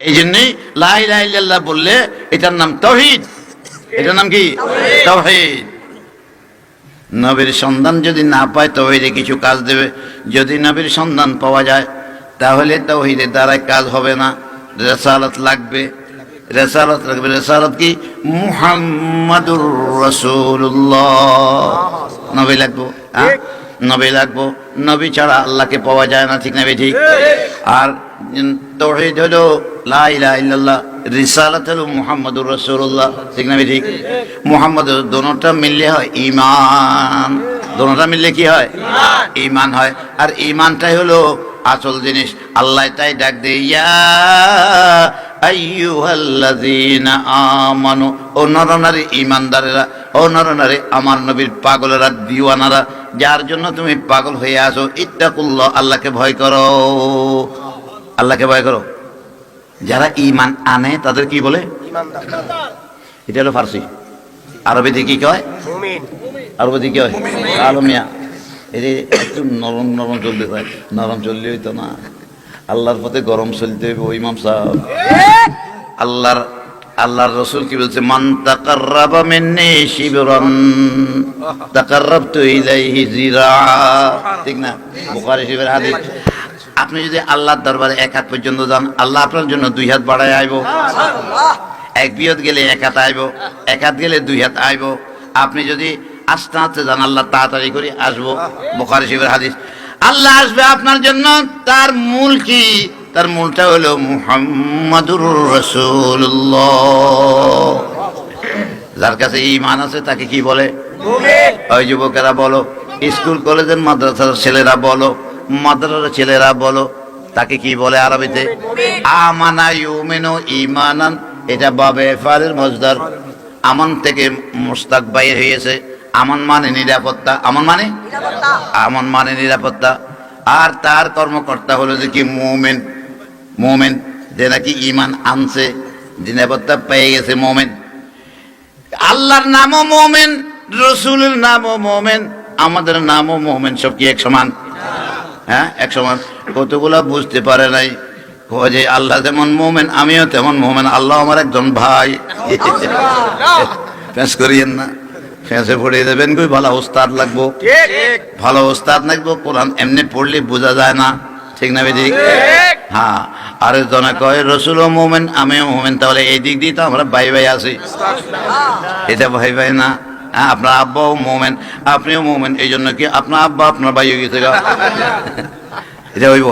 এই জন্যই লাইল্লাহ বললে এটার নাম তহিদ। এটার নাম কি? তহিদ। নবীর সন্ধান যদি না পায় তহিদে কিছু কাজ দেবে। যদি নবীর সন্ধান পাওয়া যায় তাহলে তহিদের দ্বারাই কাজ হবে না। রেসালত লাগবে। রেসালত লাগবে। রেসালত কি? মুহাম্মাদুর রাসূলুল্লাহ। নবী লাগবো? হ্যাঁ? নবী লাগবো? নবী ছাড়া আল্লাহকে পাওয়া যায় না। ঠিক না ঠিক। আর তৌহিদ হলো লা ইলাহা ইল্লাল্লাহ রিসালাত হলো মুহাম্মাদুর রাসূলুল্লাহ। ঠিক না ঠিক মুহাম্মদ দোনোটা মিললে হয় ঈমান। দোনোটা মিললে কি হয়? ঈমান হয়। আর ঈমানটাই হলো আসল জিনিস। আল্লাহ তাই ডাক দেয়, ইয়া আইয়ুহাল্লাযীনা আমানু। ও নরনারী ঈমানদারেরা, ও নরনারী আমার নবীর পাগলেরা, দিওয়ানারা, যার জন্য তুমি পাগল হয়ে আসো ইত্তাকুল্লাহ, আল্লাহকে ভয় করো। আল্লাহকে ভয় করো। যারা ঈমান আনে তাদের কি বলে? এটা হলো ফার্সি। আরবিতে কি কয়? আরবিতে কি হয় আলমিয়া। এই যে একটু নরম নরম চলতে হয়। নরম চললে হইতো না। আল্লাহর পথে গরম চলতে হইব ইমাম সাহেব। আল্লাহর আল্লাহর রসুল কি বলছে? মান তাকাররাবা মিন্নি শিবরান তাকাররাবতু ইলাইহি জিরা। ঠিক না? বুখারী শরীফের হাদিস। আপনি যদি আল্লাহর দরবারে এক হাত পর্যন্ত যান আল্লাহ আপনার জন্য দুই হাত বাড়ায় আইব। এক বিয়ত গেলে এক হাত আইব এক হাত গেলে দুই হাত আইব। আপনি যদি আস্তে আস্তে যান আল্লাহ তাড়াতাড়ি করে আসব। বোখারি শিবের হাদিস। আল্লাহ আসবে আপনার জন্য তার মূল কি? তার মূলটা হলো মুহাম্মাদুর রাসূলুল্লাহ। যার কাছে ইমান আছে তাকে কি বলে। ওই যুবকেরা বলো স্কুল কলেজের মাদ্রাসার ছেলেরা বলো মাদ্রাসার ছেলেরা বলো তাকে কি বলে আরবিতে? আমানা ইউমিনু ইমানান এটা বাবে ফারের মজদার। আমান থেকে মুস্তাক বাইর হয়েছে। আমন মানে নিরাপত্তা। আমন মানে? আমন মানে নিরাপত্তা। আর তার কর্মকর্তা হলো যে কি মোমেন। মোমেন যে নাকি ইমান আনছে। নিরাপত্তা পেয়ে গেছে মোমেন। আল্লাহর নামও মোমেন রসুলের নামও মোমেন আমাদের নামও মোমেন সব কি এক সমান? হ্যাঁ? এক সমান কতগুলা বুঝতে পারে নাই। যে আল্লাহ যেমন মোমেন আমিও তেমন মোমেন আল্লাহ আমার একজন ভাই। ফেঁস করিয়েন না। ফেঁসে পড়িয়ে দেবেন কই? ভালো ওস্তাদ লাগবো। ভালো ওস্তাদ লাগবো কোরআন এমনি পড়লে বোঝা যায় না। ঠিক না বেদিক হ্যাঁ আরে জনে কয় রসুলও মোমেন আমিও মোমেন। তাহলে এই দিক দিয়ে তো আমরা ভাই ভাই আছি। এটা ভাই ভাই না। হ্যাঁ আপনার আব্বাও মোমেন আপনিও মোমেন এই জন্য কি আপনার আব্বা আপনার ভাই হয়ে গেছে এটা হইব?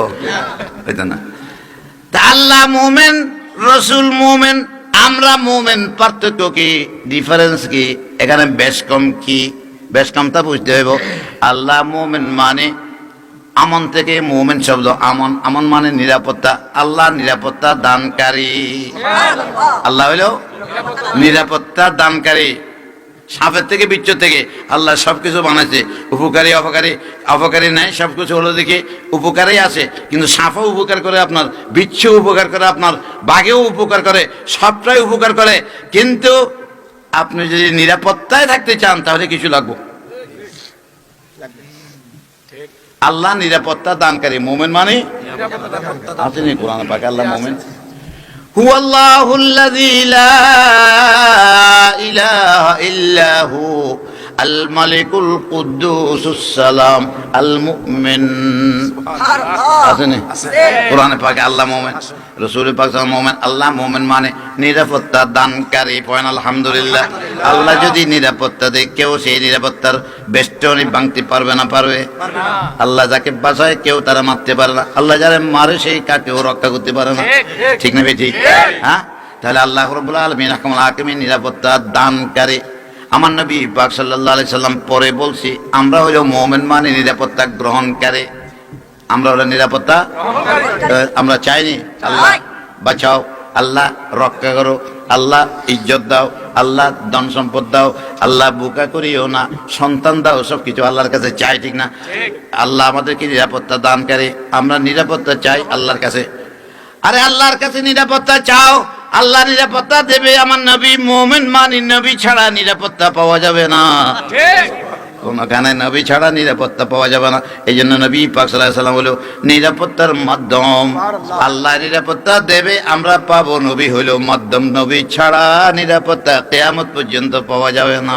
হইতো না। তা আল্লাহ মোমেন রসুল মোমেন আমরা মোমেন পার্থক্য কি ডিফারেন্স কি এখানে বেশ কম কি বেশ কমটা বুঝতে হইব। আল্লাহ মোমেন মানে আমন থেকে মোমেন শব্দ আমন আমন মানে নিরাপত্তা আল্লাহ নিরাপত্তা দানকারী। আল্লাহ হইল নিরাপত্তা দানকারী। সাপের থেকে বিচ্ছু থেকে। আল্লাহ সব কিছু বানাইছে। উপকারী অপকারী অপকারী নাই সব কিছু হলো দেখে উপকারেই আছে। কিন্তু সাপও উপকার করে আপনার বিচ্ছু উপকার করে আপনার বাঘেও উপকার করে সবটাই উপকার করে। কিন্তু আপনি যদি নিরাপত্তায় থাকতে চান তাহলে কিছু লাগবে। আল্লাহ নিরাপত্তা দানকারী। মোমেন মানে? আছেন কোরআন পাকে? আল্লাহ মোমেন। هو الله الذي لا إله إلا هو الملك القدوس السلام المؤمن আছে না কোরআনে পাকে আল্লাহ মোমেন রসুল পাক সাল্লাল্লাহু মোমেন আল্লাহ মোমেন মানে নিরাপত্তা দানকারী পয়েন আলহামদুলিল্লাহ আল্লাহ যদি নিরাপত্তা দেয় কেউ সেই নিরাপত্তার বেষ্টনী ভাঙতে পারবে না পারবে? আল্লাহ যাকে বাঁচায় কেউ তারা মারতে পারে না। আল্লাহ যারা মারে সেই কাকেও রক্ষা করতে পারে না। ঠিক না ভাই ঠিক? হ্যাঁ? তাহলে আল্লাহ রবুল্লা আলমিন হাকিমের নিরাপত্তা দানকারী। আমার নবী পাক সাল্লাহ আলি সাল্লাম পরে বলছি আমরা হইল মোমেন মানে নিরাপত্তা গ্রহণকারী। আমরা হলো নিরাপত্তা আমরা চাইনি আল্লাহ বাঁচাও আল্লাহ রক্ষা করো আল্লাহ ইজ্জত দাও। আল্লাহ ধন সম্পদ দাও আল্লাহ বোকা করিও না সন্তান দাও সব কিছু আল্লাহর কাছে চাই ঠিক না? আল্লাহ আমাদেরকে নিরাপত্তা দান করে আমরা নিরাপত্তা চাই আল্লাহর কাছে। আরে আল্লাহর কাছে নিরাপত্তা চাও আল্লাহ নিরাপত্তা দেবে আমার নবী মোমেন মানি নবী ছাড়া নিরাপত্তা পাওয়া যাবে না। কোনখানে নবী ছাড়া নিরাপত্তা পাওয়া যাবে না। এই জন্য নবী পাক সাল্লাম হলো নিরাপত্তার মাধ্যম আল্লাহ নিরাপত্তা দেবে, আমরা পাবো নবী হলো মাধ্যম। নবী ছাড়া নিরাপত্তা কেয়ামত পর্যন্ত পাওয়া যাবে না।